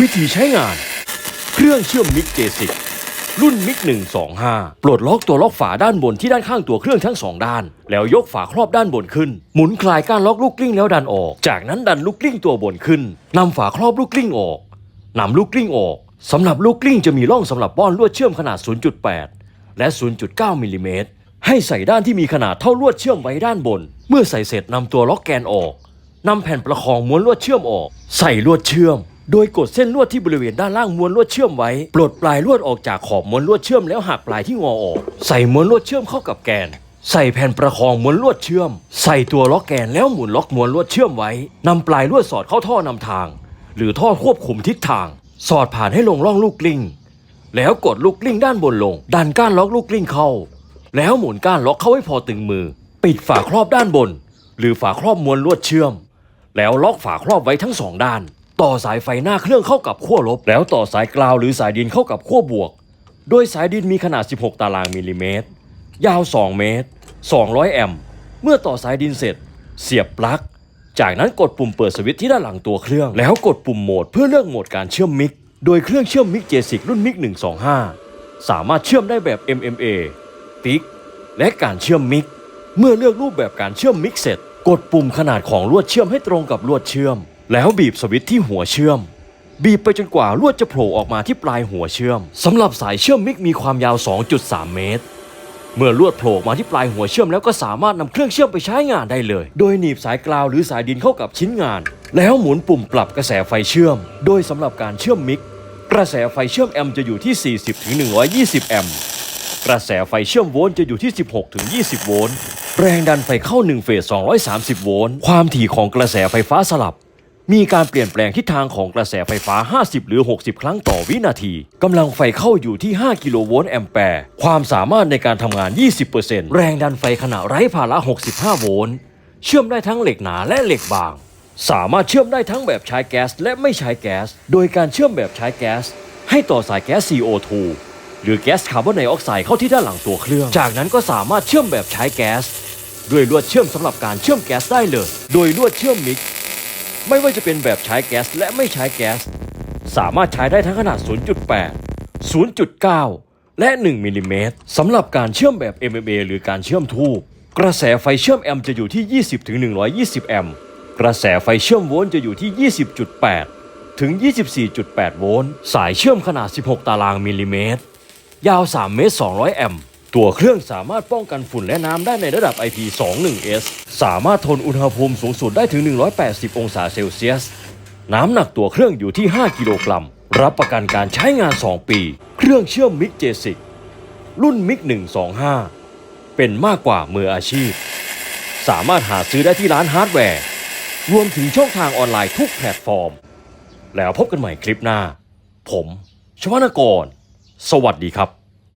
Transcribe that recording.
วิธีใช้งาน เครื่องเชื่อมมิกเจสิกรุ่นมิก 125 ปลดล็อกตัวล็อกฝาด้านบนที่ด้านข้างตัวเครื่องทั้งสองด้าน แล้วยกฝาครอบด้านบนขึ้น หมุนคลายก้านล็อกลูกกลิ้งแล้วดันออก จากนั้นดันลูกกลิ้งตัวบนขึ้นนำฝาครอบลูกกลิ้งออกนำลูกกลิ้งออกสำหรับลูกกลิ้งจะมีร่องสำหรับป้อนลวดเชื่อมขนาด 0.8 และ 0.9 มิลลิเมตรให้ใส่ด้านที่มีขนาดเท่าลวดเชื่อมไว้ด้านบน เมื่อใส่เสร็จนำตัวล็อกแกนออกนำแผ่นประคองม้วนลวดเชื่อมออก ใส่ลวดเชื่อม โดยกดเส้นลวดที่บริเวณด้านล่างม้วนลวดเชื่อมไว้ ปลดปลายลวดออกจากขอบม้วนลวดเชื่อมแล้วหักปลายที่งอออก ใส่ม้วนลวดเชื่อมเข้ากับแกน ใส่แผ่นประคองม้วนลวดเชื่อม ใส่ตัวล็อกแกนแล้วหมุนล็อกม้วนลวดเชื่อมไว้นำปลายลวดสอดเข้าท่อนำทาง หรือท่อควบคุมทิศทาง สอดผ่านให้ลงร่องลูกกลิ้ง แล้วกดลูกกลิ้งด้านบนลง ดันก้านล็อกลูกกลิ้งเข้า แล้วหมุนก้านล็อกเข้าให้พอตึงมือ ปิดฝาครอบด้านบน หรือฝาครอบม้วนลวดเชื่อม แล้วล็อกฝาครอบไว้ทั้งสองด้าน ต่อสายไฟหน้าเครื่องเข้ากับขั้วลบ แล้วต่อสายกราวหรือสายดินเข้ากับขั้วบวก โดยสายดินมีขนาด 16 ตารางมิลลิเมตร ยาว 2 เมตร 200 แอมป์เมื่อต่อสายดินเสร็จ เสียบปลั๊กจากนั้นกดปุ่มเปิดสวิตช์ที่ด้านหลังตัวเครื่อง แล้วกดปุ่มโหมดเพื่อเลือกโหมดการเชื่อมมิก โดยเครื่องเชื่อมมิกเจสิกรุ่นมิก 125 สามารถเชื่อมได้แบบ MMA ติ๊กและการเชื่อมมิก เมื่อเลือกรูปแบบการเชื่อมมิกเสร็จ กดปุ่มขนาดของลวดเชื่อมให้ตรงกับลวดเชื่อม แล้วบีบสวิตช์ที่หัวเชื่อม บีบไปจนกว่าลวดจะโผล่ออกมาที่ปลายหัวเชื่อมสำหรับสายเชื่อมมิกมีความยาว 2.3 เมตร เมื่อลวดโผล่ออกมาที่ปลายหัวเชื่อมแล้วก็สามารถนำเครื่องเชื่อมไปใช้งานได้เลย โดยหนีบสายกราวหรือสายดินเข้ากับชิ้นงาน แล้วหมุนปุ่มปรับกระแสไฟเชื่อม โดยสำหรับการเชื่อมมิกกระแสไฟเชื่อมแอมป์จะอยู่ที่ 40-120 แอมป์กระแสไฟเชื่อมโวลต์จะอยู่ที่ 16ถึง20 โวลต์ แรงดันไฟเข้า1เฟส230 โวลต์ ความถี่ของกระแสไฟฟ้าสลับ มีการเปลี่ยนแปลงทิศทางของกระแสไฟฟ้า 50 หรือ 60 ครั้งต่อวินาทีกำลังไฟเข้าอยู่ที่ 5 กิโลโวลต์แอมแปร์ ความสามารถในการทำงาน 20%แรงดันไฟขณะไร้ภาระ 65 โวลต์ เชื่อมได้ทั้งเหล็กหนาและเหล็กบาง สามารถเชื่อมได้ทั้งแบบใช้แก๊สและไม่ใช้แก๊ส โดยการเชื่อมแบบใช้แก๊ส ให้ต่อสายแก๊ส CO2 หรือแก๊สคาร์บอนไดออกไซด์เข้าที่ด้านหลังตัวเครื่อง จากนั้นก็สามารถเชื่อมแบบใช้แก๊ส ด้วยลวดเชื่อมสำหรับการเชื่อมแก๊สได้เลย โดยลวดเชื่อมมิก ไม่ว่าจะเป็นแบบใช้แก๊สและไม่ใช้แก๊ส สามารถใช้ได้ทั้งขนาด 0.8 0.9 และ 1มิลลิเมตรสำหรับการเชื่อมแบบ MMA หรือการเชื่อมทูบกระแสไฟเชื่อมแอมป์จะอยู่ที่ 20-120 แอมป์กระแสไฟเชื่อมโวลต์จะอยู่ที่ 20.8 ถึง 24.8 โวลต์ สายเชื่อมขนาด 16 ตารางมิลลิเมตร ยาว 3 เมตร 200 แอมป์ ตัวเครื่องสามารถป้องกันฝุ่นและน้ำได้ในระดับ IP21S สามารถทนอุณหภูมิสูงสุดได้ถึง 180 องศาเซลเซียส น้ำหนักตัวเครื่องอยู่ที่ 5 กิโลกรัม รับประกันการใช้งาน 2 ปี เครื่องเชื่อมมิกเจสิกรุ่นมิก125 เป็นมากกว่ามืออาชีพ สามารถหาซื้อได้ที่ร้านฮาร์ดแวร์ รวมถึงช่องทางออนไลน์ทุกแพลตฟอร์ม แล้วพบกันใหม่คลิปหน้า ผม ชวนกร สวัสดีครับ